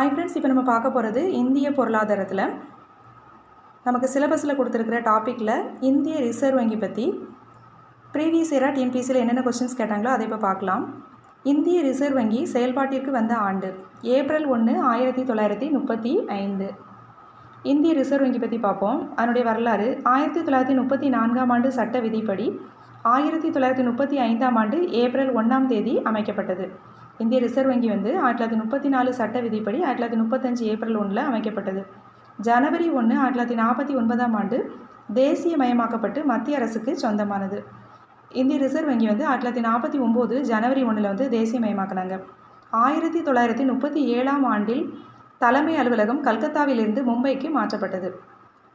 Hi friends இப்போ நம்ம பார்க்க போகிறது இந்திய பொருளாதாரத்தில். நமக்கு சிலபஸில் கொடுத்துருக்கிற டாப்பிக்கில் இந்திய ரிசர்வ் வங்கி பற்றி ப்ரீவியஸ் இயராக டிஎன்பிசியில் என்னென்ன கொஸ்டின்ஸ் கேட்டாங்களோ அதை இப்போ பார்க்கலாம். இந்திய ரிசர்வ் வங்கி செயல்பாட்டிற்கு வந்த ஆண்டு ஏப்ரல் ஒன்று ஆயிரத்தி தொள்ளாயிரத்தி முப்பத்தி ஐந்து. இந்திய ரிசர்வ் வங்கி பற்றி பார்ப்போம். அதனுடைய வரலாறு ஆயிரத்தி தொள்ளாயிரத்தி முப்பத்தி நான்காம் ஆண்டு சட்ட விதிப்படி ஆயிரத்தி தொள்ளாயிரத்தி முப்பத்தி ஐந்தாம் ஆண்டு ஏப்ரல் ஒன்றாம் தேதி அமைக்கப்பட்டது. இந்திய ரிசர்வ் வங்கி வந்து ஆயிரத்தி தொள்ளாயிரத்தி முப்பத்தி நாலு சட்ட விதிப்படி ஆயிரத்தி தொள்ளாயிரத்தி முப்பத்தஞ்சு ஏப்ரல் ஒன்றில் அமைக்கப்பட்டது. ஜனவரி ஒன்று ஆயிரத்தி தொள்ளாயிரத்தி நாற்பத்தி ஒன்பதாம் ஆண்டு தேசியமயமாக்கப்பட்டு மத்திய அரசுக்கு சொந்தமானது. இந்திய ரிசர்வ் வங்கி வந்து ஆயிரத்தி தொள்ளாயிரத்தி நாற்பத்தி ஒம்பது ஜனவரி ஒன்றில் வந்து தேசியமயமாக்கினாங்க. ஆயிரத்தி தொள்ளாயிரத்தி முப்பத்தி ஏழாம் ஆண்டில் தலைமை அலுவலகம் கல்கத்தாவிலிருந்து மும்பைக்கு மாற்றப்பட்டது.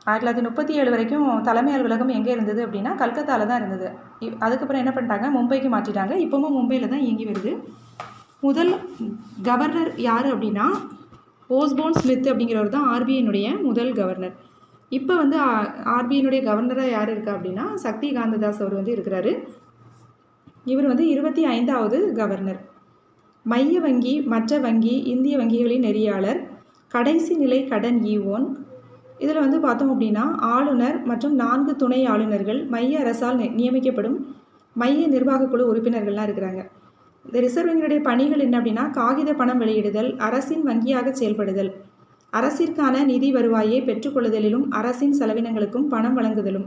ஆயிரத்தி தொள்ளாயிரத்தி முப்பத்தி ஏழு வரைக்கும் தலைமை அலுவலகம் எங்கே இருந்தது அப்படின்னா கல்கத்தாவில் தான் இருந்தது. அதுக்கப்புறம் என்ன பண்ணிட்டாங்க? மும்பைக்கு மாற்றிட்டாங்க. இப்போவும் மும்பையில் தான் இயங்கி வருது. முதல் கவர்னர் யார் அப்படின்னா ஓஸ்போன் ஸ்மித் அப்படிங்கிறவர் தான் ஆர்பிஐனுடைய முதல் கவர்னர். இப்போ வந்து ஆர்பிஐனுடைய கவர்னராக யார் இருக்கா அப்படின்னா சக்தி காந்ததாஸ் அவர் வந்து இருக்கிறாரு. இவர் வந்து இருபத்தி ஐந்தாவது கவர்னர். மைய வங்கி மற்ற வங்கி இந்திய வங்கிகளின் நெறியாளர் கடைசி நிலை கடன் ஈவோன். இதில் வந்து பார்த்தோம் அப்படின்னா ஆளுநர் மற்றும் நான்கு துணை ஆளுநர்கள் மைய அரசால் நியமிக்கப்படும் மைய நிர்வாகக்குழு உறுப்பினர்கள்லாம் இருக்கிறாங்க. இந்த ரிசர்வ் வங்கியுடைய பணிகள் என்ன அப்படின்னா காகித பணம் வெளியிடுதல் அரசின் வங்கியாக செயல்படுதல். அரசிற்கான நிதி வருவாயை பெற்றுக்கொள்ளுதலிலும் அரசின் செலவினங்களுக்கும் பணம் வழங்குதலும்.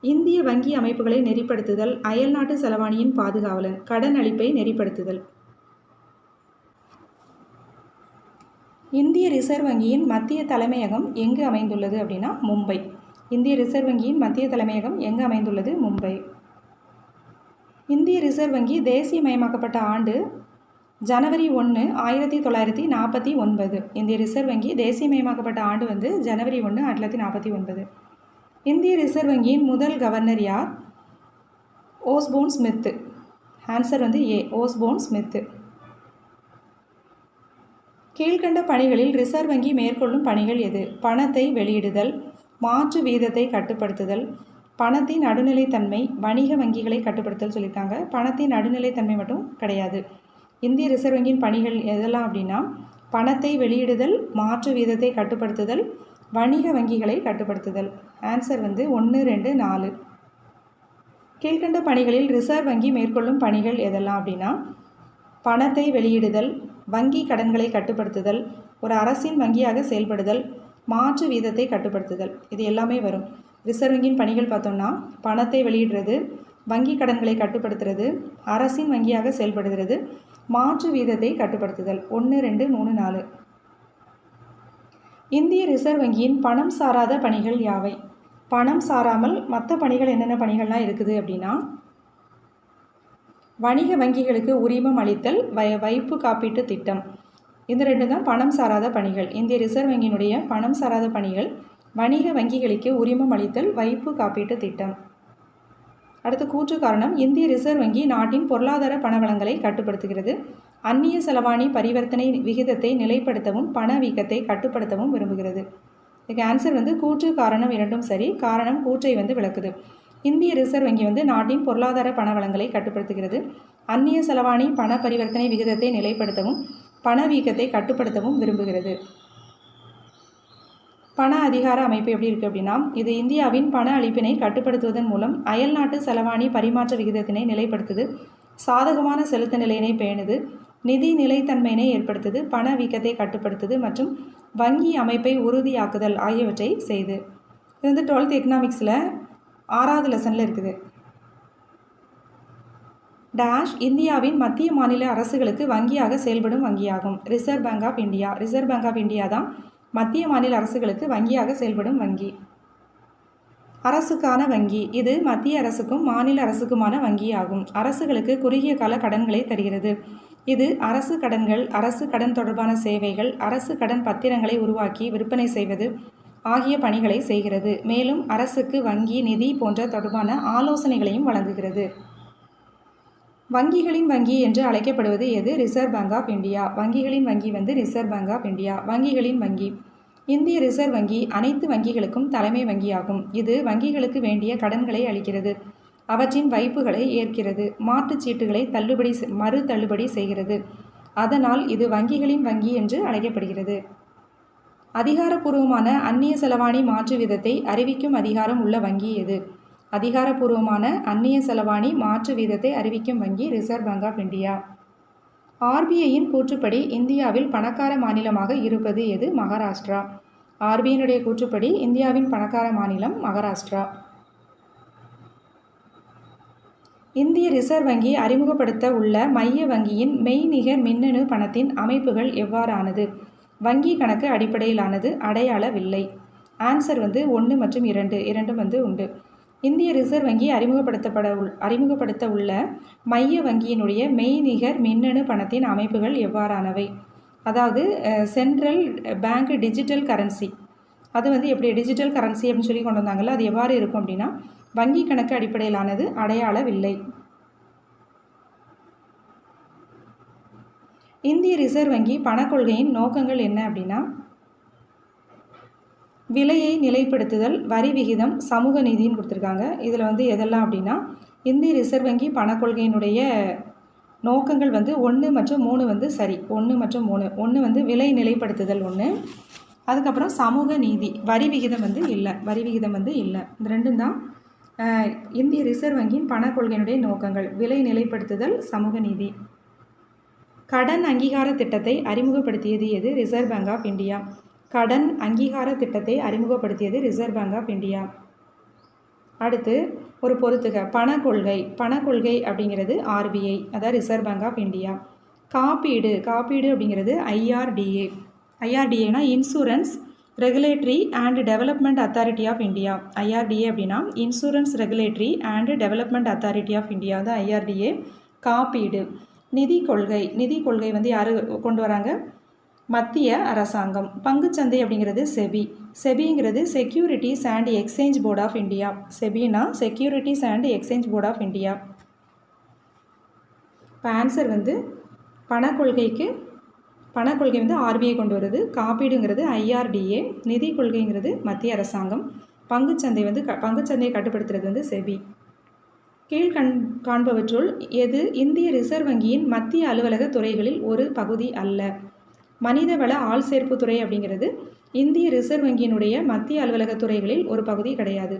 இந்திய வங்கி அமைப்புகளை நெறிப்படுத்துதல் அயல்நாட்டு செலவாணியின் பாதுகாவலன் கடன் அளிப்பை நெறிப்படுத்துதல். இந்திய ரிசர்வ் வங்கியின் மத்திய தலைமையகம் எங்கு அமைந்துள்ளது அப்படின்னா மும்பை. இந்திய ரிசர்வ் வங்கியின் மத்திய தலைமையகம் எங்கு அமைந்துள்ளது? மும்பை. இந்திய ரிசர்வ் வங்கி தேசியமயமாக்கப்பட்ட ஆண்டு ஜனவரி ஒன்று ஆயிரத்தி தொள்ளாயிரத்தி நாற்பத்தி ஒன்பது. இந்திய ரிசர்வ் வங்கி தேசியமயமாக்கப்பட்ட ஆண்டு வந்து ஜனவரி ஒன்று ஆயிரத்தி தொள்ளாயிரத்தி நாற்பத்தி ஒன்பது. இந்திய ரிசர்வ் வங்கியின் முதல் கவர்னர் யார்? Osborne Smith. ஆன்சர் வந்து ஏ ஓஸ்போன் ஸ்மித்து. கீழ்கண்ட பணிகளில் ரிசர்வ் வங்கி மேற்கொள்ளும் பணிகள் எது? பணத்தை வெளியிடுதல் மாற்று வீதத்தை கட்டுப்படுத்துதல் பணத்தின் நடுநிலைத்தன்மை வணிக வங்கிகளை கட்டுப்படுத்தல் சொல்லியிருக்காங்க. பணத்தின் நடுநிலைத்தன்மை மட்டும் கிடையாது. இந்திய ரிசர்வ் வங்கியின் பணிகள் எதெல்லாம் அப்படின்னா பணத்தை வெளியிடுதல் மாற்று வீதத்தை கட்டுப்படுத்துதல் வணிக வங்கிகளை கட்டுப்படுத்துதல். ஆன்சர் வந்து ஒன்று ரெண்டு நாலு. கீழ்கண்ட பணிகளில் ரிசர்வ் வங்கி மேற்கொள்ளும் பணிகள் எதெல்லாம் அப்படின்னா பணத்தை வெளியிடுதல் வங்கி கடன்களை கட்டுப்படுத்துதல் ஒரு அரசின் வங்கியாக செயல்படுதல் மாற்று வீதத்தை கட்டுப்படுத்துதல். இது எல்லாமே வரும். ரிசர்வ் வங்கியின் பணிகள் பார்த்தோம்னா பணத்தை வெளியிடுறது வங்கி கடன்களை கட்டுப்படுத்துறது அரசின் வங்கியாக செயல்படுகிறது மாற்று வீதத்தை கட்டுப்படுத்துதல். ஒன்று ரெண்டு மூணு நாலு. இந்திய ரிசர்வ் வங்கியின் பணம் சாராத பணிகள் யாவை? பணம் சாராமல் மற்ற பணிகள் என்னென்ன பணிகள்லாம் இருக்குது அப்படின்னா வணிக வங்கிகளுக்கு உரிமம் அளித்தல் வை வைப்பு காப்பீட்டு திட்டம். இந்த ரெண்டு தான் பணம் சாராத பணிகள். இந்திய ரிசர்வ் வங்கியினுடைய பணம் சாராத பணிகள் வணிக வங்கிகளுக்கு உரிமம் அளித்தல் வைப்பு காப்பீட்டு திட்டம். அடுத்து கூற்று காரணம் இந்திய ரிசர்வ் வங்கி நாட்டின் பொருளாதார பணவளங்களை கட்டுப்படுத்துகிறது. அந்நிய செலவாணி பரிவர்த்தனை விகிதத்தை நிலைப்படுத்தவும் பணவீக்கத்தை கட்டுப்படுத்தவும் விரும்புகிறது. இதுக்கு ஆன்சர் வந்து கூற்று காரணம் இரண்டும் சரி. காரணம் கூற்றை வந்து விளக்குது. இந்திய ரிசர்வ் வங்கி வந்து நாட்டின் பொருளாதார பணவளங்களை கட்டுப்படுத்துகிறது. அந்நிய செலவாணி பண பரிவர்த்தனை விகிதத்தை நிலைப்படுத்தவும் பணவீக்கத்தை கட்டுப்படுத்தவும் விரும்புகிறது. பண அதிகார அமைப்பு எப்படி இருக்குது அப்படின்னா இது இந்தியாவின் பண அளிப்பினை கட்டுப்படுத்துவதன் மூலம் அயல்நாட்டு செலவாணி பரிமாற்ற விகிதத்தினை நிலைப்படுத்துது சாதகமான செலுத்த நிலையினை பேணுது நிதி நிலைத்தன்மையினை ஏற்படுத்துது பண வீக்கத்தை கட்டுப்படுத்துது மற்றும் வங்கி அமைப்பை உறுதியாக்குதல் ஆகியவற்றை செய்து. இது வந்து டுவெல்த் எக்கனாமிக்ஸில் ஆறாவது லெசனில் இருக்குது. டேஷ் இந்தியாவின் மத்திய மாநில அரசுகளுக்கு வங்கியாக செயல்படும் வங்கியாகும். Reserve bank of India reserve bank of India தான் மத்திய மாநில அரசுகளுக்கு வங்கியாக செயல்படும் வங்கி. அரசுக்கான வங்கி. இது மத்திய அரசுக்கும் மாநில அரசுக்குமான வங்கி ஆகும் அரசுகளுக்கு குறுகிய கால கடன்களை தருகிறது. இது அரசு கடன்கள் அரசு கடன் தொடர்பான சேவைகள் அரசு கடன் பத்திரங்களை உருவாக்கி விற்பனை செய்வது ஆகிய பணிகளை செய்கிறது. மேலும் அரசுக்கு வங்கி நிதி போன்ற தொடர்பான ஆலோசனைகளையும் வழங்குகிறது. வங்கிகளின் வங்கி என்று அழைக்கப்படுவது எது? ரிசர்வ் பேங்க் ஆஃப் இந்தியா வங்கிகளின் வங்கி வந்து ரிசர்வ் பேங்க் ஆஃப் இந்தியா வங்கிகளின் வங்கி. இந்திய ரிசர்வ் வங்கி அனைத்து வங்கிகளுக்கும் தலைமை வங்கியாகும். இது வங்கிகளுக்கு வேண்டிய கடன்களை அளிக்கிறது. அவற்றின் வைப்புகளை ஏற்கிறது. மாற்றுச் சீட்டுகளை தள்ளுபடி மறு தள்ளுபடி செய்கிறது. அதனால் இது வங்கிகளின் வங்கி என்று அழைக்கப்படுகிறது. அதிகாரப்பூர்வமான அந்நிய செலவாணி மாற்று வீதத்தை அறிவிக்கும் அதிகாரம் உள்ள வங்கி எது? அதிகாரப்பூர்வமான அந்நிய செலவாணி மாற்று வீதத்தை அறிவிக்கும் வங்கி ரிசர்வ் பேங்க் ஆஃப் இந்தியா. ஆர்பிஐயின் கூற்றுப்படி இந்தியாவில் பணக்கார மாநிலமாக இருப்பது எது மகாராஷ்டிரா? ஆர்பிஐனுடைய கூற்றுப்படி இந்தியாவின் பணக்கார மாநிலம் மகாராஷ்டிரா. இந்திய ரிசர்வ் வங்கி அறிமுகப்படுத்த உள்ள மைய வங்கியின் மெய்நிகர் மின்னணு பணத்தின் அமைப்புகள் எவ்வாறானது? வங்கி கணக்கு அடிப்படையிலானது அடையாளவில்லை ஆன்சர் வந்து ஒன்று மற்றும் இரண்டு இரண்டும் வந்து உண்டு. இந்திய ரிசர்வ் வங்கி அறிமுகப்படுத்தப்பட உள் அறிமுகப்படுத்த உள்ள மைய வங்கியினுடைய மெய்நிகர் மின்னணு பணத்தின் அமைப்புகள் எவ்வாறானவை? அதாவது சென்ட்ரல் பேங்க் டிஜிட்டல் கரன்சி. அது வந்து எப்படி டிஜிட்டல் கரன்சி அப்படின்னு சொல்லி கொண்டு வந்தாங்கல்ல அது எவ்வாறு இருக்கும் அப்படின்னா வங்கி கணக்கு அடிப்படையிலானது அடையாளவில்லை. இந்திய ரிசர்வ் வங்கி பணக்கொள்கையின் நோக்கங்கள் என்ன அப்படின்னா விலையை நிலைப்படுத்துதல் வரி விகிதம் சமூக நீதின்னு கொடுத்துருக்காங்க. இதில் வந்து எதெல்லாம் அப்படின்னா இந்திய ரிசர்வ் வங்கி பணக்கொள்கையினுடைய நோக்கங்கள் வந்து ஒன்று மற்றும் மூணு வந்து சரி. ஒன்று மற்றும் மூணு. ஒன்று வந்து விலை நிலைப்படுத்துதல் ஒன்று அதுக்கப்புறம் சமூக நீதி. வரி விகிதம் வந்து இல்லை. வரி விகிதம் வந்து இல்லை. இந்த ரெண்டும் தான் இந்திய ரிசர்வ் வங்கியின் பணக்கொள்கையினுடைய நோக்கங்கள். விலை நிலைப்படுத்துதல் சமூக நீதி. கடன் அங்கீகார திட்டத்தை அறிமுகப்படுத்தியது எது? Reserve bank of India. கடன் அங்கீகார திட்டத்தை அறிமுகப்படுத்தியது ரிசர்வ் பேங்க் ஆஃப் இந்தியா அடுத்து ஒரு பொறுத்துக. பணக்கொள்கை பணக்கொள்கை அப்படிங்கிறது ஆர்பிஐ அதாவது ரிசர்வ் பேங்க் ஆஃப் இந்தியா காப்பீடு. காப்பீடு அப்படிங்கிறது IRDA ஐஆர்டிஏனா insurance regulatory and development authority of India IRDA அப்படின்னா insurance regulatory and development authority of India தான் ஐஆர்டிஏ காப்பீடு. நிதி கொள்கை. நிதி கொள்கை வந்து யார் கொண்டு வராங்க? மத்திய அரசாங்கம். பங்குச்சந்தை அப்படிங்கிறது SEBI. செபிங்கிறது securities and exchange board of India Sebina securities and exchange board of India இப்போ ஆன்சர் வந்து பணக்கொள்கைக்கு பணக்கொள்கை வந்து ஆர்பிஐ கொண்டு வருது. காப்பீடுங்கிறது ஐஆர்டிஏ நிதி கொள்கைங்கிறது மத்திய அரசாங்கம். பங்குச்சந்தை வந்து க பங்குச்சந்தையை கட்டுப்படுத்துறது வந்து செபி. கீழ்கண் காண்பவற்றுள் எது இந்திய ரிசர்வ் வங்கியின் மத்திய அலுவலக துறைகளில் ஒரு பகுதி அல்ல. மனிதவள ஆள் சேர்ப்பு துறை அப்படிங்கிறது இந்திய ரிசர்வ் வங்கியினுடைய மத்திய அலுவலக துறைகளில் ஒரு பகுதி கிடையாது.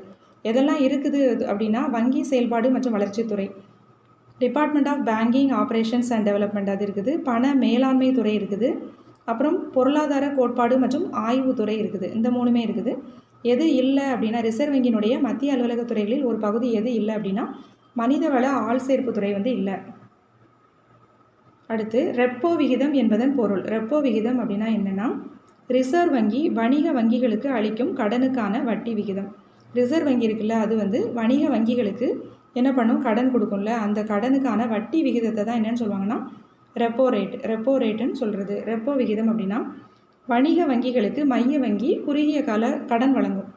எதெல்லாம் இருக்குது அப்படின்னா வங்கி செயல்பாடு மற்றும் வளர்ச்சித்துறை department of banking operations and development அது இருக்குது. பண மேலாண்மை துறை இருக்குது. அப்புறம் பொருளாதார கோட்பாடு மற்றும் ஆய்வுத்துறை இருக்குது. இந்த மூணுமே இருக்குது. எது இல்லை அப்படின்னா ரிசர்வ் வங்கியினுடைய மத்திய அலுவலக துறைகளில் ஒரு பகுதி எது இல்லை அப்படின்னா மனிதவள ஆள் சேர்ப்பு துறை வந்து இல்லை. அடுத்து ரெப்போ விகிதம் என்பதன் பொருள். ரெப்போ விகிதம் அப்படின்னா என்னென்னா ரிசர்வ் வங்கி வணிக வங்கிகளுக்கு அளிக்கும் கடனுக்கான வட்டி விகிதம். ரிசர்வ் வங்கி இருக்குல்ல அது வந்து வணிக வங்கிகளுக்கு என்ன பண்ணும்? கடன் கொடுக்கும்ல. அந்த கடனுக்கான வட்டி விகிதத்தை தான் என்னென்னு சொல்லுவாங்கன்னா ரெப்போ ரேட். ரெப்போ ரேட்டுன்னு சொல்கிறது ரெப்போ விகிதம் அப்படின்னா வணிக வங்கிகளுக்கு மைய வங்கி குறுகிய கால கடன் வழங்கும்.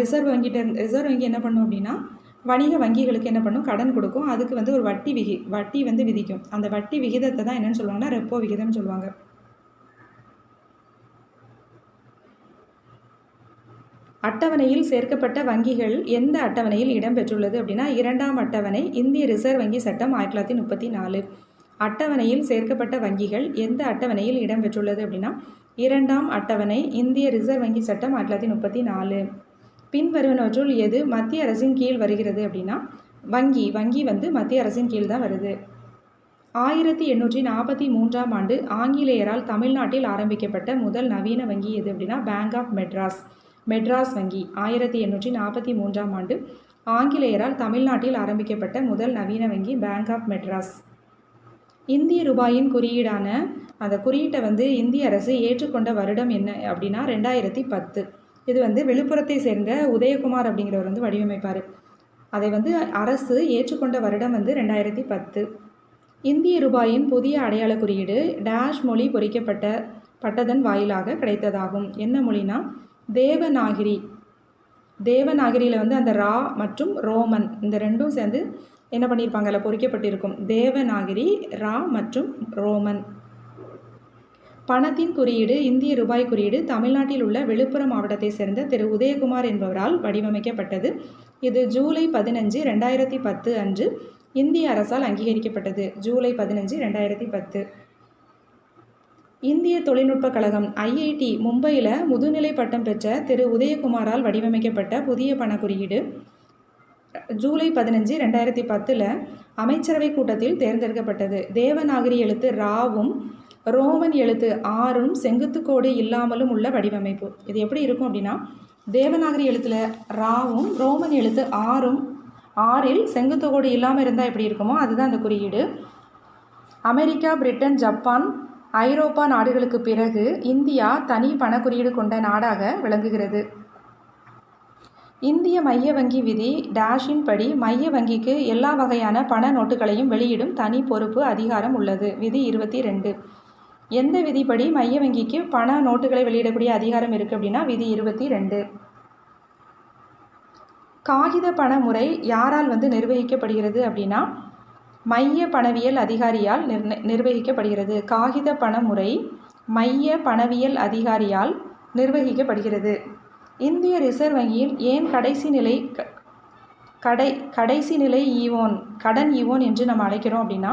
ரிசர்வ் வங்கிட்ட ரிசர்வ் வங்கி என்ன பண்ணும் அப்படின்னா வணிக வங்கிகளுக்கு என்ன பண்ணும்? கடன் கொடுக்கும். அதுக்கு வந்து ஒரு வட்டி விகி வட்டி வந்து விதிக்கும். அந்த வட்டி விகிதத்தை தான் என்னென்னு சொல்லுவாங்கன்னா ரெப்போ விகிதம்னு சொல்லுவாங்க. அட்டவணையில் சேர்க்கப்பட்ட வங்கிகள் எந்த அட்டவணையில் இடம்பெற்றுள்ளது அப்படின்னா இரண்டாம் அட்டவணை இந்திய ரிசர்வ் வங்கி சட்டம் ஆயிரத்தி தொள்ளாயிரத்தி முப்பத்தி நாலு. அட்டவணையில் சேர்க்கப்பட்ட வங்கிகள் எந்த அட்டவணையில் இடம்பெற்றுள்ளது அப்படின்னா இரண்டாம் அட்டவணை இந்திய ரிசர்வ் வங்கி சட்டம் ஆயிரத்தி தொள்ளாயிரத்தி முப்பத்தி நாலு. பின்வருவனவற்றுள் எது மத்திய அரசின் கீழ் வருகிறது அப்படின்னா வங்கி வங்கி வந்து மத்திய அரசின் கீழ் தான் வருது. ஆயிரத்தி எண்ணூற்றி நாற்பத்தி மூன்றாம் ஆண்டு ஆங்கிலேயரால் தமிழ்நாட்டில் ஆரம்பிக்கப்பட்ட முதல் நவீன வங்கி எது அப்படின்னா பேங்க் ஆஃப் மெட்ராஸ் மெட்ராஸ் வங்கி ஆயிரத்தி எண்ணூற்றி நாற்பத்தி மூன்றாம் ஆண்டு ஆங்கிலேயரால் தமிழ்நாட்டில் ஆரம்பிக்கப்பட்ட முதல் நவீன வங்கி பேங்க் ஆஃப் மெட்ராஸ் இந்திய ரூபாயின் குறியீடான அந்த குறியீட்டை வந்து இந்திய அரசு ஏற்றுக்கொண்ட வருடம் என்ன அப்படின்னா ரெண்டாயிரத்தி பத்து. இது வந்து விழுப்புரத்தை சேர்ந்த உதயகுமார் அப்படிங்கிறவர் வந்து வடிவமைப்பார். அதை வந்து அரசு ஏற்றுக்கொண்ட வருடம் வந்து ரெண்டாயிரத்தி பத்து. இந்திய ரூபாயின் புதிய அடையாள குறியீடு டேஷ் மொழி பொறிக்கப்பட்ட பட்டதன் வாயிலாக கிடைத்ததாகும். என்ன மொழினா தேவநாகிரி. தேவநாகிரியில் வந்து அந்த ரா மற்றும் ரோமன் இந்த ரெண்டும் சேர்ந்து என்ன பண்ணியிருப்பாங்க அதில் பொறிக்கப்பட்டிருக்கும். தேவநாகிரி ரா மற்றும் ரோமன். பணத்தின் குறியீடு இந்திய ரூபாய் குறியீடு தமிழ்நாட்டில் உள்ள விழுப்புரம் மாவட்டத்தை சேர்ந்த திரு. உதயகுமார் என்பவரால் வடிவமைக்கப்பட்டது. இது ஜூலை பதினஞ்சு ரெண்டாயிரத்தி பத்து அன்று இந்திய அரசால் அங்கீகரிக்கப்பட்டது. ஜூலை பதினஞ்சு ரெண்டாயிரத்தி பத்து. இந்திய தொழில்நுட்பக் கழகம் ஐஐடி மும்பையில் முதுநிலை பட்டம் பெற்ற திரு. உதயகுமாரால் வடிவமைக்கப்பட்ட புதிய பண குறியீடு. ஜூலை பதினஞ்சு ரெண்டாயிரத்தி பத்தில் அமைச்சரவை கூட்டத்தில் தேர்ந்தெடுக்கப்பட்டது. தேவநாகரி எழுத்து ராவும் ரோமன் எழுத்து ஆறும் செங்குத்துக்கோடு இல்லாமலும் உள்ள வடிவமைப்பு. இது எப்படி இருக்கும் அப்படின்னா தேவநாகரி எழுத்தில் ராவும் ரோமன் எழுத்து ஆறும் ஆறில் செங்குத்துக்கோடு இல்லாமல் இருந்தால் எப்படி இருக்குமோ அதுதான் அந்த குறியீடு. அமெரிக்கா பிரிட்டன் ஜப்பான் ஐரோப்பா நாடுகளுக்கு பிறகு இந்தியா தனி பணக்குறியீடு கொண்ட நாடாக விளங்குகிறது. இந்திய மைய வங்கி விதி டேஷின் படி மைய வங்கிக்கு எல்லா வகையான பண நோட்டுகளையும் வெளியிடும் தனி பொறுப்பு அதிகாரம் உள்ளது. விதி இருபத்தி ரெண்டு. எந்த விதிப்படி மைய வங்கிக்கு பண நோட்டுகளை வெளியிடக்கூடிய அதிகாரம் இருக்குது அப்படின்னா விதி இருபத்தி ரெண்டு. காகித பண முறை யாரால் வந்து நிர்வகிக்கப்படுகிறது அப்படின்னா மைய பணவியல் அதிகாரியால் நிர்ண நிர்வகிக்கப்படுகிறது. காகித பண முறை மைய பணவியல் அதிகாரியால் நிர்வகிக்கப்படுகிறது. இந்திய ரிசர்வ் வங்கியில் ஏன் கடைசி நிலை க கடை கடைசி நிலை ஈவோன் கடன் ஈவோன் என்று நம்ம அழைக்கிறோம் அப்படின்னா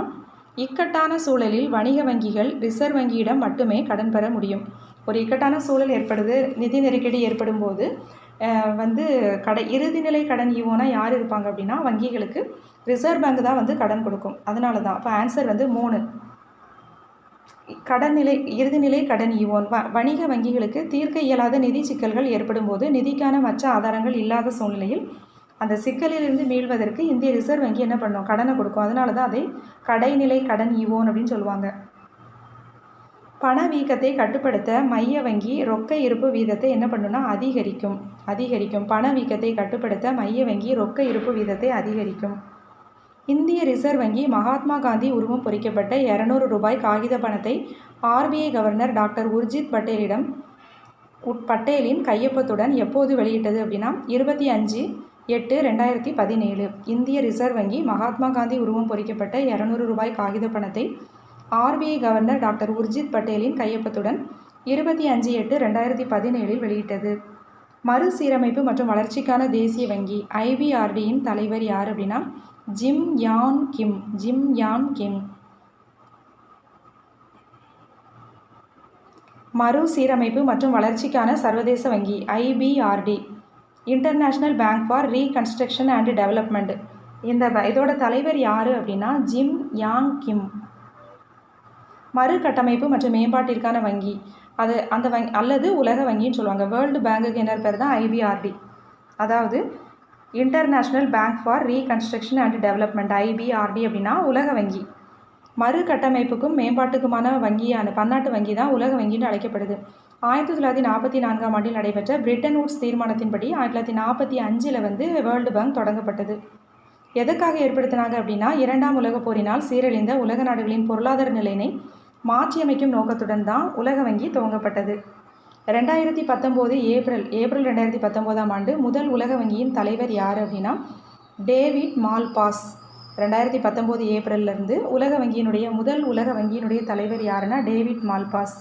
இக்கட்டான சூழலில் வணிக வங்கிகள் ரிசர்வ் வங்கியிடம் மட்டுமே கடன் பெற முடியும். ஒரு இக்கட்டான சூழல் ஏற்படுது நிதி நெருக்கடி ஏற்படும் போது வந்து கடை இறுதிநிலை கடன் ஈவோனா யார் இருப்பாங்க அப்படின்னா வங்கிகளுக்கு ரிசர்வ் பேங்க் தான் வந்து கடன் கொடுக்கும். அதனால தான். அப்போ ஆன்சர் வந்து மூணு. கடன் நிலை இறுதிநிலை கடன் ஈவோன். வ வணிக வங்கிகளுக்கு தீர்க்க இயலாத நிதி சிக்கல்கள் ஏற்படும் போது நிதிக்கான மற்ற ஆதாரங்கள் இல்லாத சூழ்நிலையில் அந்த சிக்கலிலிருந்து மீள்வதற்கு இந்திய ரிசர்வ் வங்கி என்ன பண்ணும்? கடனை கொடுக்கும். அதனால தான் அதை கடைநிலை கடன் ஈவோன் அப்படின்னு சொல்லுவாங்க. பணவீக்கத்தை கட்டுப்படுத்த மைய வங்கி ரொக்க இருப்பு வீதத்தை என்ன பண்ணுன்னா அதிகரிக்கும். அதிகரிக்கும். பணவீக்கத்தை கட்டுப்படுத்த மைய வங்கி ரொக்க இருப்பு வீதத்தை அதிகரிக்கும். இந்திய ரிசர்வ் வங்கி மகாத்மா காந்தி உருவம் பொறிக்கப்பட்ட இரநூறு ரூபாய் காகித பணத்தை ஆர்பிஐ கவர்னர் டாக்டர் உர்ஜித் பட்டேலிடம் உட் பட்டேலின் கையொப்பத்துடன் எப்போது வெளியிட்டது அப்படின்னா இருபத்தி அஞ்சு எட்டு ரெண்டாயிரத்தி பதினேழு. இந்திய ரிசர்வ் வங்கி மகாத்மா காந்தி உருவம் பொறிக்கப்பட்ட இரநூறு ரூபாய் காகித பணத்தை ஆர்பிஐ கவர்னர் டாக்டர் உர்ஜித் பட்டேலின் கையொப்பத்துடன் இருபத்தி அஞ்சு எட்டு ரெண்டாயிரத்தி பதினேழில் வெளியிட்டது. மறுசீரமைப்பு மற்றும் வளர்ச்சிக்கான தேசிய வங்கி ஐபிஆர்டியின் தலைவர் யார் அப்படின்னா ஜிம் யான் கிம் ஜிம் யான் கிம். மறுசீரமைப்பு மற்றும் வளர்ச்சிக்கான சர்வதேச வங்கி IBRD international bank for reconstruction and development இந்த இதோட தலைவர் யார் அப்படின்னா ஜிம் யாங் கிம். மறுகட்டமைப்பு மற்றும் மேம்பாட்டிற்கான வங்கி. அது அந்த வங்கி அல்லது உலக வங்கின்னு சொல்லுவாங்க. வேர்ல்டு பேங்குக்கு என்ன பேர் தான் ஐபிஆர்டி அதாவது international bank for reconstruction and development IBRD அப்படின்னா உலக வங்கி. மறுகட்டமைப்புக்கும் மேம்பாட்டுக்குமான வங்கியான பன்னாட்டு வங்கி தான் உலக வங்கின்னு அழைக்கப்படுது. ஆயிரத்தி தொள்ளாயிரத்தி நாற்பத்தி நான்காம் ஆண்டில் நடைபெற்ற பிரிட்டன் உட்ஸ் தீர்மானத்தின்படி ஆயிரத்தி தொள்ளாயிரத்தி நாற்பத்தி அஞ்சில் வந்து வேர்ல்டு பேங்க் தொடங்கப்பட்டது. எதற்காக ஏற்படுத்தினாங்க அப்படின்னா இரண்டாம் உலகப் போரினால் சீரழிந்த உலக நாடுகளின் பொருளாதார நிலையினை மாற்றியமைக்கும் நோக்கத்துடன் தான் உலக வங்கி துவங்கப்பட்டது. ரெண்டாயிரத்தி பத்தொம்போது ஏப்ரல் ஏப்ரல் ரெண்டாயிரத்தி பத்தொம்போதாம் ஆண்டு முதல் உலக வங்கியின் தலைவர் யார் அப்படின்னா டேவிட் மால்பாஸ். ரெண்டாயிரத்தி பத்தொம்போது ஏப்ரல்லேருந்து உலக வங்கியினுடைய முதல் உலக வங்கியினுடைய தலைவர் யாருன்னா டேவிட் மால்பாஸ்.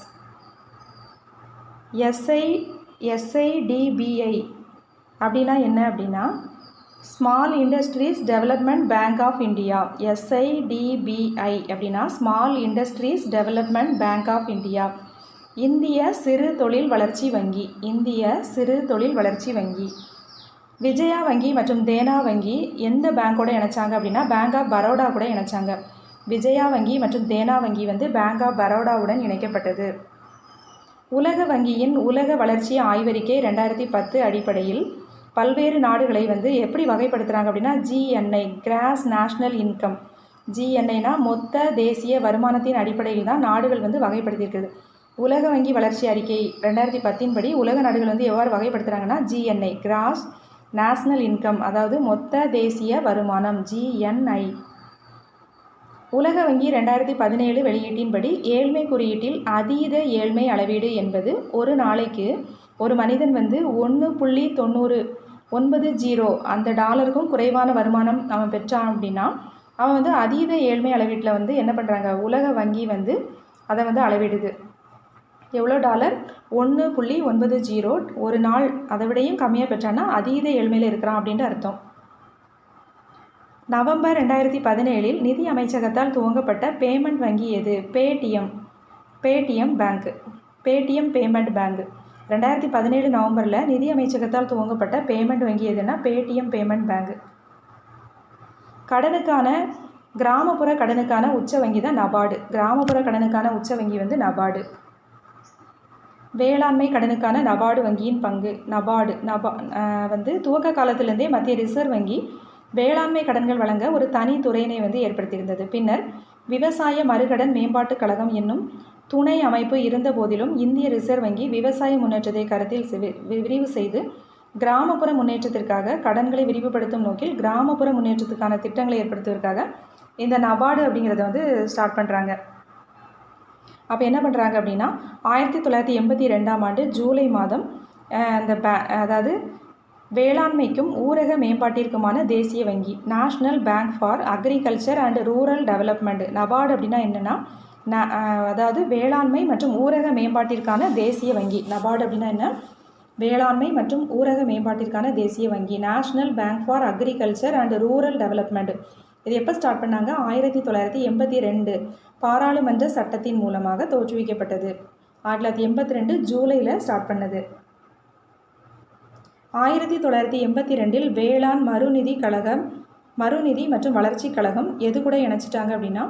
எஸ்ஐ எஸ்ஐடிபிஐ அப்படின்னா என்ன அப்படின்னா small industries development bank of India SIDBI அப்படின்னா small industries development bank of India இந்திய சிறு தொழில் வளர்ச்சி வங்கி இந்திய சிறு தொழில் வளர்ச்சி வங்கி. விஜயா வங்கி மற்றும் தேனா வங்கி எந்த பேங்க்கோட இணைச்சாங்க அப்படின்னா பேங்க் ஆஃப் பரோடா கூட இணைச்சாங்க. விஜயா வங்கி மற்றும் தேனா வங்கி வந்து பேங்க் ஆஃப் பரோடாவுடன் இணைக்கப்பட்டது. உலக வங்கியின் உலக வளர்ச்சி ஆய்வறிக்கை ரெண்டாயிரத்தி பத்து அடிப்படையில் பல்வேறு நாடுகளை வந்து எப்படி வகைப்படுத்துகிறாங்க அப்படின்னா ஜிஎன்ஐ கிராஸ் நேஷ்னல் இன்கம் ஜிஎன்ஐனா மொத்த தேசிய வருமானத்தின் அடிப்படையில் தான் நாடுகள் வந்து வகைப்படுத்தியிருக்குது. உலக வங்கி வளர்ச்சி அறிக்கை ரெண்டாயிரத்தி பத்தின் படி உலக நாடுகள் வந்து எவ்வாறு வகைப்படுத்துகிறாங்கன்னா ஜிஎன்ஐ கிராஸ் நேஷ்னல் இன்கம் அதாவது மொத்த தேசிய வருமானம் ஜிஎன்ஐ உலக வங்கி ரெண்டாயிரத்தி பதினேழு வெளியீட்டின்படி ஏழ்மை குறியீட்டில் அதீத ஏழ்மை அளவீடு என்பது ஒரு நாளைக்கு ஒரு மனிதன் வந்து ஒன்று புள்ளி தொண்ணூறு ஒன்பது ஜீரோ அந்த டாலருக்கும் குறைவான வருமானம் அவன் பெற்றான் அப்படின்னா அவன் வந்து அதீத ஏழ்மை அளவீட்டில் வந்து என்ன பண்ணுறாங்க உலக வங்கி வந்து அதை வந்து அளவிடுது. எவ்வளோ டாலர்? ஒன்று புள்ளி ஒன்பது ஜீரோ ஒரு நாள் அதை விடையும் கம்மியாக பெற்றான்னா அதீத ஏழ்மையில் இருக்கிறான் அப்படின்ட்டு அர்த்தம். நவம்பர் ரெண்டாயிரத்தி பதினேழில் நிதி அமைச்சகத்தால் துவங்கப்பட்ட பேமெண்ட் வங்கி எது? பேடிஎம். பேடிஎம் பேங்க்கு பேடிஎம் பேமெண்ட் பேங்க். ரெண்டாயிரத்தி பதினேழு நவம்பரில் நிதி அமைச்சகத்தால் துவங்கப்பட்ட பேமெண்ட் வங்கி எதுனா பேடிஎம் பேமெண்ட் பேங்க். கடனுக்கான கிராமப்புற கடனுக்கான உச்ச வங்கி தான் நபார்டு. கிராமப்புற கடனுக்கான உச்ச வங்கி வந்து நபார்டு. வேளாண்மை கடனுக்கான நபார்டு வங்கியின் பங்கு. நபார்டு. நபா வந்து துவக்க காலத்திலேருந்தே மத்திய ரிசர்வ் வங்கி வேளாண்மை கடன்கள் வழங்க ஒரு தனி துறையினை வந்து ஏற்படுத்தியிருந்தது. பின்னர் விவசாய மறுகடன் மேம்பாட்டுக் கழகம் என்னும் துணை அமைப்பு இருந்த போதிலும் இந்திய ரிசர்வ் வங்கி விவசாய முன்னேற்றத்தை கருத்தில் விரிவு செய்து கிராமப்புற முன்னேற்றத்திற்காக கடன்களை விரிவுபடுத்தும் நோக்கில் கிராமப்புற முன்னேற்றத்துக்கான திட்டங்களை ஏற்படுத்துவதற்காக இந்த நபார்டு அப்படிங்கிறத வந்து ஸ்டார்ட் பண்ணுறாங்க அப்போ என்ன பண்ணுறாங்க அப்படின்னா ஆயிரத்தி தொள்ளாயிரத்தி எண்பத்தி ரெண்டாம் ஆண்டு ஜூலை மாதம் அந்த பே அதாவது வேளாண்மைக்கும் ஊரக மேம்பாட்டிற்குமான தேசிய வங்கி national bank for agriculture and rural development NABARD அப்படின்னா என்னென்னா ந அதாவது வேளாண்மை மற்றும் ஊரக மேம்பாட்டிற்கான தேசிய வங்கி. நபார்டு அப்படின்னா என்ன? வேளாண்மை மற்றும் ஊரக மேம்பாட்டிற்கான தேசிய வங்கி national bank for agriculture and rural development இது எப்போ ஸ்டார்ட் பண்ணாங்க? ஆயிரத்தி தொள்ளாயிரத்தி எண்பத்தி ரெண்டு பாராளுமன்ற சட்டத்தின் மூலமாக தோற்றுவிக்கப்பட்டது. ஆயிரத்தி தொள்ளாயிரத்தி எண்பத்தி ரெண்டு ஜூலையில் ஸ்டார்ட் பண்ணது. ஆயிரத்தி தொள்ளாயிரத்தி எண்பத்தி ரெண்டில் வேளாண் மறுநிதி கழகம் மறுநிதி மற்றும் வளர்ச்சி கழகம் எது கூட இணைச்சிட்டாங்க அப்படின்னா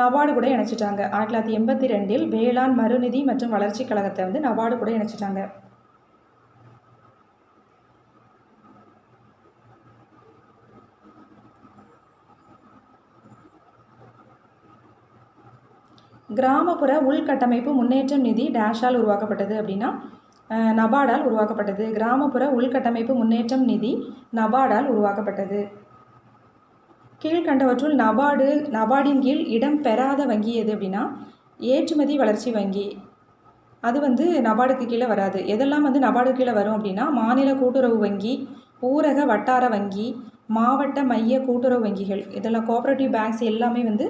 நபார்டு கூட இணைச்சிட்டாங்க. ஆயிரத்தி தொள்ளாயிரத்தி எண்பத்தி ரெண்டில் வேளாண் மறுநிதி மற்றும் வளர்ச்சி கழகத்தை வந்து நபார்டு கூட இணைச்சிட்டாங்க. கிராமப்புற உள்கட்டமைப்பு முன்னேற்றம் நிதி டேஷால் உருவாக்கப்பட்டது அப்படின்னா நபார்டால் உருவாக்கப்பட்டது. கிராமப்புற உள்கட்டமைப்பு முன்னேற்றம் நிதி நபார்டால் உருவாக்கப்பட்டது. கீழ்கண்டவற்றுள் நபார்டு நபார்டின் கீழ் இடம் பெறாத வங்கி எது அப்படின்னா ஏற்றுமதி வளர்ச்சி வங்கி. அது வந்து நபார்டுக்கு கீழே வராது. எதெல்லாம் வந்து நபார்டு கீழே வரும் அப்படின்னா மாநில கூட்டுறவு வங்கி ஊரக வட்டார வங்கி மாவட்ட மைய கூட்டுறவு வங்கிகள். இதெல்லாம் கோஆப்ரேட்டிவ் பேங்க்ஸ் எல்லாமே வந்து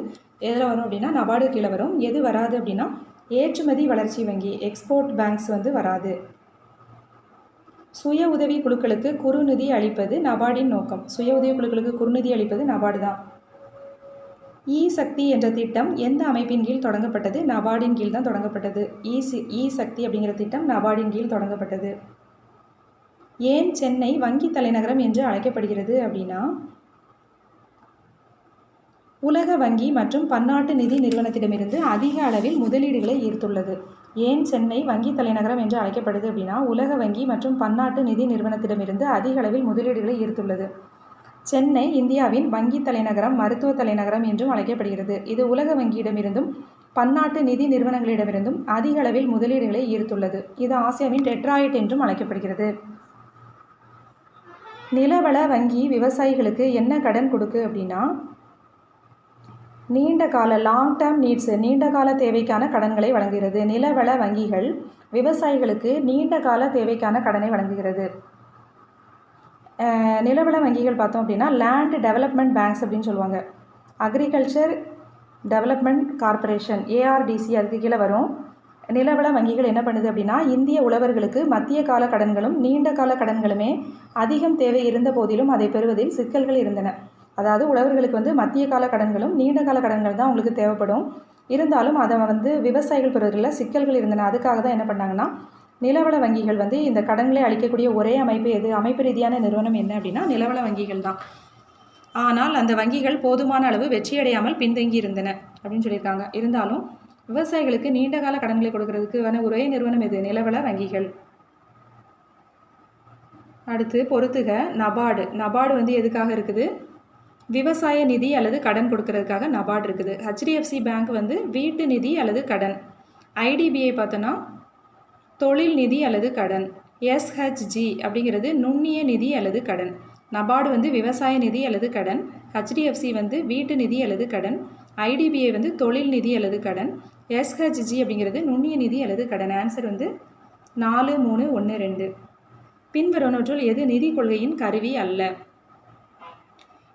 எதில் வரும் அப்படின்னா நபார்டு கீழே வரும். எது வராது அப்படின்னா ஏற்றுமதி வளர்ச்சி வங்கி எக்ஸ்போர்ட் பேங்க்ஸ் வந்து வராது. சுய உதவி குழுக்களுக்கு குறுநிதி அளிப்பது நபார்டின் நோக்கம். சுய உதவி குழுக்களுக்கு குறுநிதி அளிப்பது நபார்டு தான் இ e சக்தி என்ற திட்டம் எந்த அமைப்பின் கீழ் தொடங்கப்பட்டது? நபார்டின் கீழ் தான் தொடங்கப்பட்டது. இ சி இ சக்தி அப்படிங்கிற திட்டம் நபார்டின் கீழ் தொடங்கப்பட்டது. ஏன் சென்னை வங்கி தலைநகரம் என்று அழைக்கப்படுகிறது அப்படின்னா உலக வங்கி மற்றும் பன்னாட்டு நிதி நிறுவனத்திடமிருந்து அதிக அளவில் முதலீடுகளை ஈர்த்துள்ளது. ஏன் சென்னை வங்கி தலைநகரம் என்று அழைக்கப்படுது அப்படின்னா உலக வங்கி மற்றும் பன்னாட்டு நிதி நிறுவனத்திடமிருந்து அதிக அளவில் முதலீடுகளை ஈர்த்துள்ளது. சென்னை இந்தியாவின் வங்கி தலைநகரம் மருத்துவ தலைநகரம் என்றும் அழைக்கப்படுகிறது. இது உலக வங்கியிடமிருந்தும் பன்னாட்டு நிதி நிறுவனங்களிடமிருந்தும் அதிக அளவில் முதலீடுகளை ஈர்த்துள்ளது. இது ஆசியாவின் டெட்ராய்ட் என்றும் அழைக்கப்படுகிறது. நிலவள வங்கி விவசாயிகளுக்கு என்ன கடன் கொடுக்கு அப்படின்னா நீண்ட கால லாங் டேர்ம் நீட்ஸ் நீண்ட கால தேவைக்கான கடன்களை வழங்குகிறது. நிலவள வங்கிகள் விவசாயிகளுக்கு நீண்ட கால தேவைக்கான கடனை வழங்குகிறது. நிலவள வங்கிகள் பார்த்தோம் அப்படின்னா லேண்ட் டெவலப்மெண்ட் பேங்க்ஸ் அப்படின்னு சொல்லுவாங்க. அக்ரிகல்ச்சர் டெவலப்மெண்ட் கார்பரேஷன் ஏஆர்டிசி அதுக்கு கீழே வரும். நிலவள வங்கிகள் என்ன பண்ணுது அப்படின்னா இந்திய உழவர்களுக்கு மத்திய கால கடன்களும் நீண்ட கால கடன்களுமே அதிகம் தேவை இருந்த போதிலும் அதை பெறுவதில் சிக்கல்கள் இருந்தன. அதாவது உழவர்களுக்கு வந்து மத்திய கால கடன்களும் நீண்ட கால கடன்கள் தான் உங்களுக்கு தேவைப்படும். இருந்தாலும் அதை வந்து விவசாயிகள் பெறுவதில் சிக்கல்கள் இருந்தன. அதுக்காக தான் என்ன பண்ணாங்கன்னா நிலவள வங்கிகள் வந்து இந்த கடன்களை அளிக்கக்கூடிய ஒரே அமைப்பு எது? அமைப்பு ரீதியான நிறுவனம் என்ன அப்படின்னா நிலவள வங்கிகள் தான். ஆனால் அந்த வங்கிகள் போதுமான அளவு வெற்றியடையாமல் பின்தங்கி இருந்தன அப்படின்னு சொல்லியிருக்காங்க. இருந்தாலும் விவசாயிகளுக்கு நீண்ட கால கடன்களை கொடுக்கறதுக்கு ஒரே நிறுவனம் எது? நிலவள வங்கிகள். அடுத்து பொறுத்துக நபார்டு. நபார்டு வந்து எதுக்காக இருக்குது? விவசாய நிதி அல்லது கடன் கொடுக்கறதுக்காக நபார்டு இருக்குது. ஹெச்டிஎஃப்சி பேங்க் வந்து வீட்டு நிதி அல்லது கடன். ஐடிபிஐ பார்த்தோன்னா தொழில் நிதி அல்லது கடன். எஸ்ஹெச்ஜி அப்படிங்கிறது நுண்ணிய நிதி அல்லது கடன். நபார்டு வந்து விவசாய நிதி அல்லது கடன். ஹெச்டிஎஃப்சி வந்து வீட்டு நிதி அல்லது கடன். ஐடிபிஐ வந்து தொழில் நிதி அல்லது கடன். எஸ்ஹெச்ஜி அப்படிங்கிறது நுண்ணிய நிதி அல்லது கடன். ஆன்சர் வந்து நாலு மூணு ஒன்று ரெண்டு. பின்வருவனவற்றுள் எது நிதி கொள்கையின் கருவி அல்ல?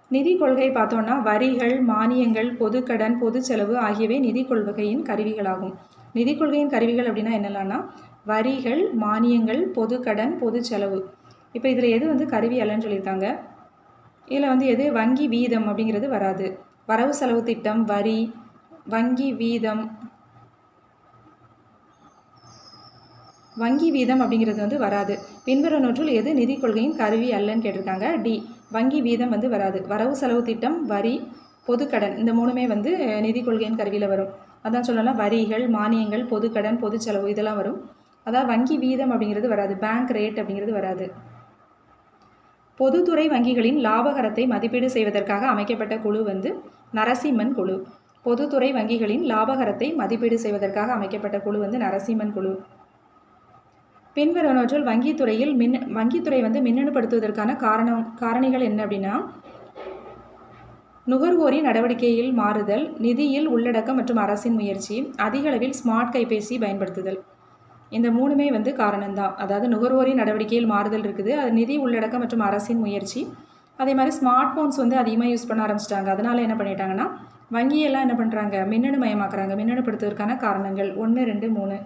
நிதி கொள்கை பார்த்தோன்னா வரிகள் மானியங்கள் பொதுக்கடன் பொது செலவு ஆகியவை நிதி கொள்கையின் கருவிகளாகும். நிதி கொள்கையின் கருவிகள் அப்படின்னா என்னெல்லாம்னா வரிகள் மானியங்கள் பொதுக்கடன் பொது செலவு. இப்போ இதில் எது வந்து கருவி அல்லன்னு சொல்லியிருக்காங்க. இதில் வந்து எது? வங்கி வீதம் அப்படிங்கிறது வராது. வரவு செலவு திட்டம் வரி வங்கி வீதம். வங்கி வீதம் அப்படிங்கிறது வந்து வராது. பின்வருவனவற்றுள் எது? நிதி கொள்கையின் கருவி அல்லன்னு கேட்டிருக்காங்க. டி. வங்கி வீதம் வந்து வராது. வரவு செலவு திட்டம் வரி பொதுக்கடன் இந்த மூணுமே வந்து நிதி கொள்கையின் கருவியில் வரும். அதான் சொல்லலாம் வரிகள் மானியங்கள் பொதுக்கடன் பொது செலவு இதெல்லாம் வரும். அதாவது வங்கி வீதம் அப்படிங்கிறது வராது. பேங்க் ரேட் அப்படிங்கிறது வராது. பொதுத்துறை வங்கிகளின் லாபகரத்தை மதிப்பீடு செய்வதற்காக அமைக்கப்பட்ட குழு வந்து நரசிம்மன் குழு. பொதுத்துறை வங்கிகளின் லாபகரத்தை மதிப்பீடு செய்வதற்காக அமைக்கப்பட்ட குழு வந்து நரசிம்மன் குழு. பின்வருவனவற்றுள் வங்கித்துறையில் மின் வங்கித்துறை வந்து மின்னணுப்படுத்துவதற்கான காரணம் காரணிகள் என்ன அப்படின்னா நுகர்வோரின் நடவடிக்கையில் மாறுதல் நிதியில் உள்ளடக்கம் மற்றும் அரசின் முயற்சி அதிகளவில் ஸ்மார்ட் கைபேசி பயன்படுத்துதல். இந்த மூணுமே வந்து காரணம்தான். அதாவது நுகர்வோரின் நடவடிக்கையில் மாறுதல் இருக்குது அது நிதி உள்ளடக்கம் மற்றும் அரசின் முயற்சி. அதே மாதிரி ஸ்மார்ட் ஃபோன்ஸ் வந்து அதிகமாக யூஸ் பண்ண ஆரம்பிச்சிட்டாங்க. அதனால் என்ன பண்ணிட்டாங்கன்னா வங்கியெல்லாம் என்ன பண்ணுறாங்க மின்னணு மயமாக்குறாங்க மின்னணுப்படுத்துவதற்கான காரணங்கள் ஒன்று ரெண்டு மூணு.